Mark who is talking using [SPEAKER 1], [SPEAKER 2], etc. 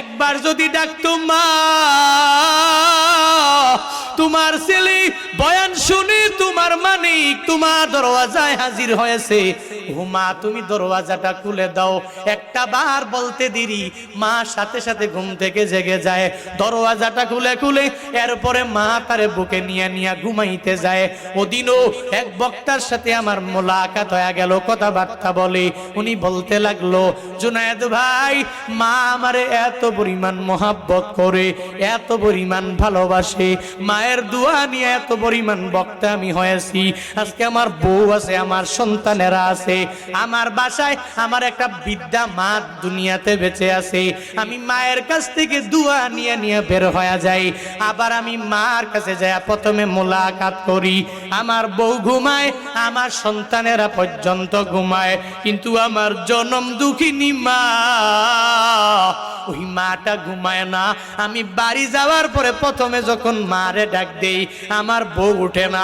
[SPEAKER 1] একবার যদি ডাকতো মা তোমার ছেলে, বয়ান শুনে তোমার মানিক তোমার দরওয়াজায় হাজির হয়েছে। ও মা তুমি দরওয়াজাটা খুলে দাও। একটা বার বলতে দেরি, মা সাথে সাথে ঘুম থেকে জেগে যায়। দরওয়াজাটা খুলে খুলে, এরপরে মা তারে বুকে নিয়ে নিয়ে ঘুমাইতে যায়। ওদিনও এক বক্তার সাথে আমার মোলাকাত হয়ে গেল, কথাবার্তা বলে। উনি বলতে লাগল, জুনায়েদ ভাই, মা আমারে এত পরিমাণ মোহাব্বত করে, এত পরিমাণ ভালোবাসে। মায়ের দোয়া নিয়ে এত পরিমাণ বক্তা আমি হয়েছি। আজকে আমার বউ আছে, আমার সন্তানেরা আছে, আমার বাসায় আমার একটা বিদ্যা মা দুনিয়াতে বেঁচে আছে। আমি মায়ের কাছ থেকে দোয়া নিয়ে নিয়ে বের হয়ে যাই। আবার আমি মার কাছে যাই, প্রথমে মোলাকাত করি। আমার বউ ঘুমায়, আমার সন্তানেরা পর্যন্ত ঘুমায়। কিন্তু আমার জনম দুঃখিনী মা মাটা ঘুমায় না, আমি বাড়ি যাওয়ার পরে প্রথমে যখন মারে ডাক দেই, আমার বউ উঠে না।